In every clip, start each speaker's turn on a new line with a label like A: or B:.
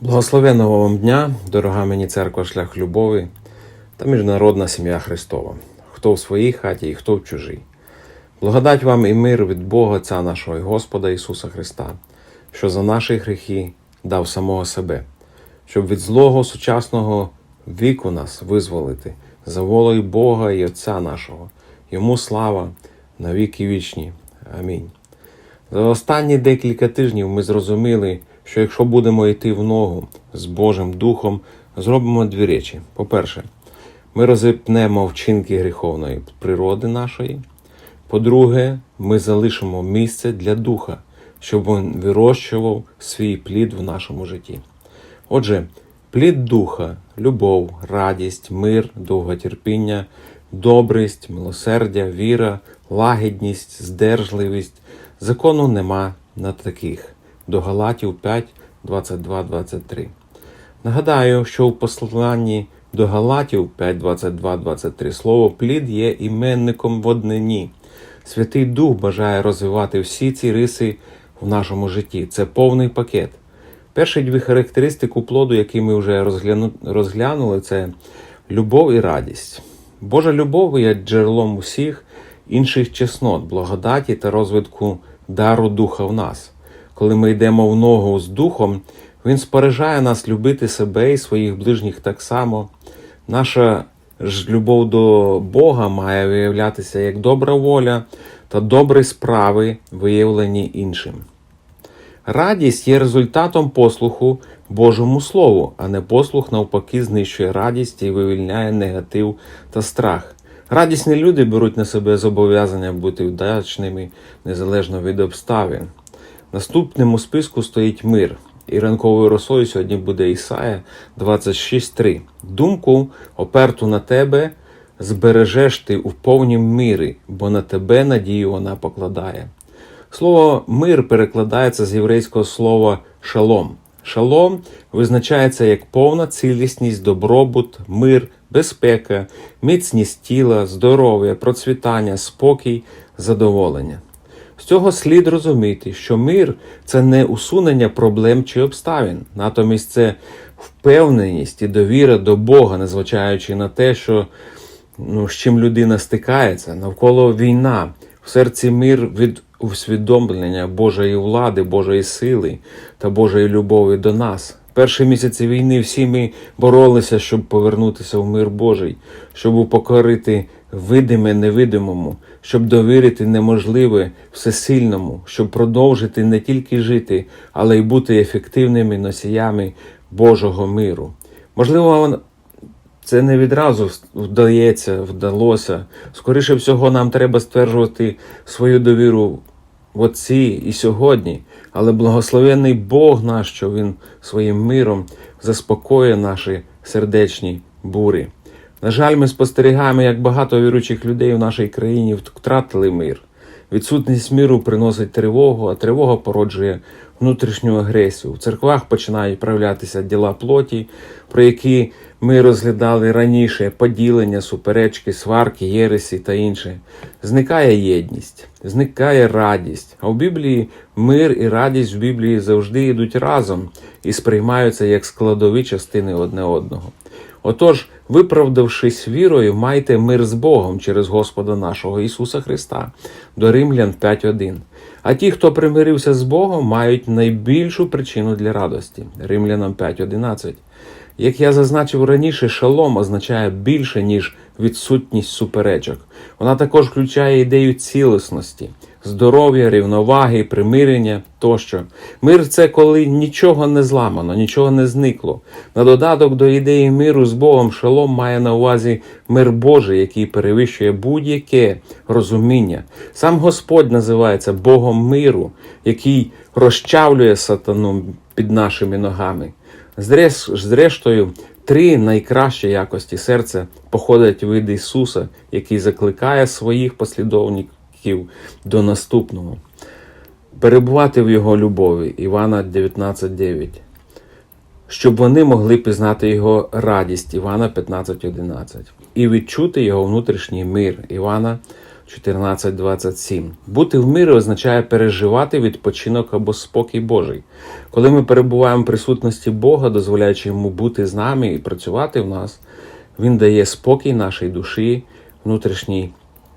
A: Благословенного вам дня, дорога мені церква Шлях Любові та міжнародна сім'я Христова, хто в своїй хаті і хто в чужій. Благодать вам і мир від Бога Отця нашого і Господа Ісуса Христа, що за наші гріхи дав самого себе, щоб від злого сучасного віку нас визволити за волею Бога і Отця нашого. Йому слава на віки вічні. Амінь. За останні декілька тижнів ми зрозуміли, що якщо будемо йти в ногу з Божим Духом, зробимо дві речі. По-перше, ми розіпнемо вчинки гріховної природи нашої. По-друге, ми залишимо місце для духа, щоб він вирощував свій плід в нашому житті. Отже, плід духа, любов, радість, мир, довготерпіння, добрість, милосердя, віра, лагідність, здержливість. Закону нема на таких. До Галатів 5, 22, 23. Нагадаю, що в посланні до Галатів 5, 22, 23 слово плід є іменником в однині. Святий Дух бажає розвивати всі ці риси в нашому житті. Це повний пакет. Перші дві характеристики плоду, які ми вже розглянули, це любов і радість. Божа любов є джерелом усіх інших чеснот, благодаті та розвитку дару духа в нас. Коли ми йдемо в ногу з духом, він споряджає нас любити себе і своїх ближніх так само. Наша ж любов до Бога має виявлятися як добра воля та добрі справи, виявлені іншим. Радість є результатом послуху Божому Слову, а не послух навпаки знищує радість і вивільняє негатив та страх. Радісні люди беруть на себе зобов'язання бути вдячними незалежно від обставин. Наступним у списку стоїть мир. І ранковою росою сьогодні буде Ісая 26.3. Думку, оперту на тебе, збережеш ти у повнім мирі, бо на тебе надію вона покладає. Слово мир перекладається з єврейського слова шалом. Шалом визначається як повна цілісність, добробут, мир, безпека, міцність тіла, здоров'я, процвітання, спокій, задоволення. З цього слід розуміти, що мир це не усунення проблем чи обставин, натомість це впевненість і довіра до Бога, незважаючи на те, що ну, з чим людина стикається, навколо війна, в серці мир від усвідомлення Божої влади, Божої сили та Божої любові до нас. Перші місяці війни всі ми боролися, щоб повернутися в мир Божий, щоб упокорити видиме невидимому, щоб довірити неможливе всесильному, щоб продовжити не тільки жити, але й бути ефективними носіями Божого миру. Можливо, це не відразу вдається, вдалося. Скоріше всього, нам треба стверджувати свою довіру в Отці і сьогодні, але благословенний Бог наш, що Він своїм миром заспокоює наші сердечні бурі. На жаль, ми спостерігаємо, як багато віруючих людей в нашій країні втратили мир. Відсутність миру приносить тривогу, а тривога породжує внутрішню агресію. В церквах починають проявлятися діла плоті, про які ми розглядали раніше: поділення, суперечки, сварки, єресі та інше. Зникає єдність, зникає радість. А в Біблії мир і радість в Біблії завжди йдуть разом і сприймаються як складові частини одне одного. Отож, виправдавшись вірою, майте мир з Богом через Господа нашого Ісуса Христа. До Римлян 5.1. А ті, хто примирився з Богом, мають найбільшу причину для радості. Римлянам 5.11. Як я зазначив раніше, шалом означає більше, ніж відсутність суперечок. Вона також включає ідею цілісності, здоров'я, рівноваги, примирення тощо. Мир це коли нічого не зламано, нічого не зникло. На додаток до ідеї миру з Богом шалом має на увазі мир Божий, який перевищує будь-яке розуміння. Сам Господь називається Богом миру, який розчавлює сатану під нашими ногами. Зрештою, три найкращі якості серця походять від Ісуса, який закликає своїх послідовників до наступного. Перебувати в Його любові Івана 19.9. Щоб вони могли пізнати Його радість Івана 15.11 і відчути Його внутрішній мир Івана 14.27. Бути в мирі означає переживати відпочинок або спокій Божий. Коли ми перебуваємо в присутності Бога, дозволяючи йому бути з нами і працювати в нас, Він дає спокій нашій душі, внутрішній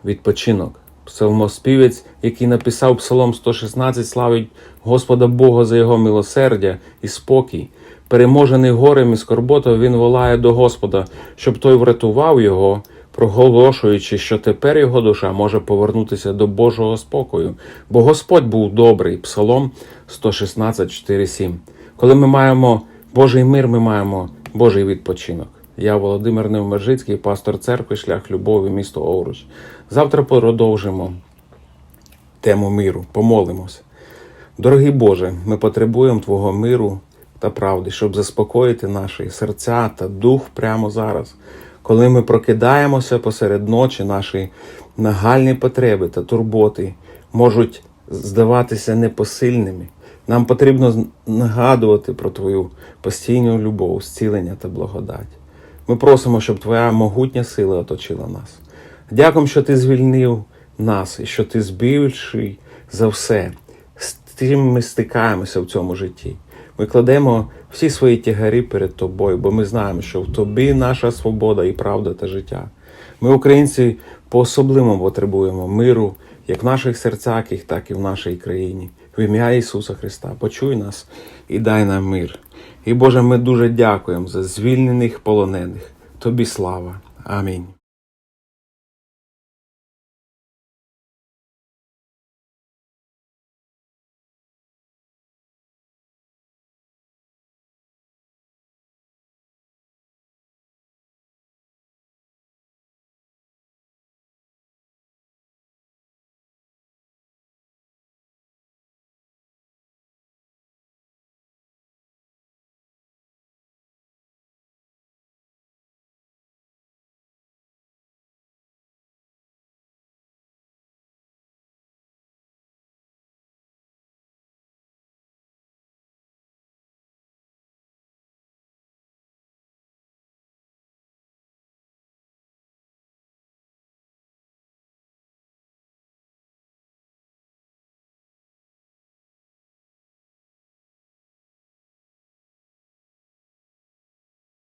A: відпочинок. Псалмоспівець, який написав Псалом 116, славить Господа Бога за його милосердя і спокій. Переможений горем і скорботою, він волає до Господа, щоб той врятував його, проголошуючи, що тепер його душа може повернутися до Божого спокою, бо Господь був добрий. Псалом 116, 4, 7. Коли ми маємо Божий мир, ми маємо Божий відпочинок. Я Володимир Невмержицький, пастор церкви Шлях Любові, місто Овруч. Завтра продовжимо тему миру, помолимося. Дорогий Боже, ми потребуємо Твого миру та правди, щоб заспокоїти наші серця та дух прямо зараз. Коли ми прокидаємося посеред ночі, наші нагальні потреби та турботи можуть здаватися непосильними. Нам потрібно нагадувати про Твою постійну любов, зцілення та благодать. Ми просимо, щоб Твоя могутня сила оточила нас. Дякуємо, що Ти звільнив нас і що Ти збільший за все. З тим ми стикаємося в цьому житті. Ми кладемо всі свої тягарі перед тобою, бо ми знаємо, що в тобі наша свобода і правда та життя. Ми, українці, по-особливому потребуємо миру, як в наших серцях, так і в нашій країні. В ім'я Ісуса Христа, почуй нас і дай нам мир. І Боже, ми дуже дякуємо за звільнених полонених. Тобі слава. Амінь.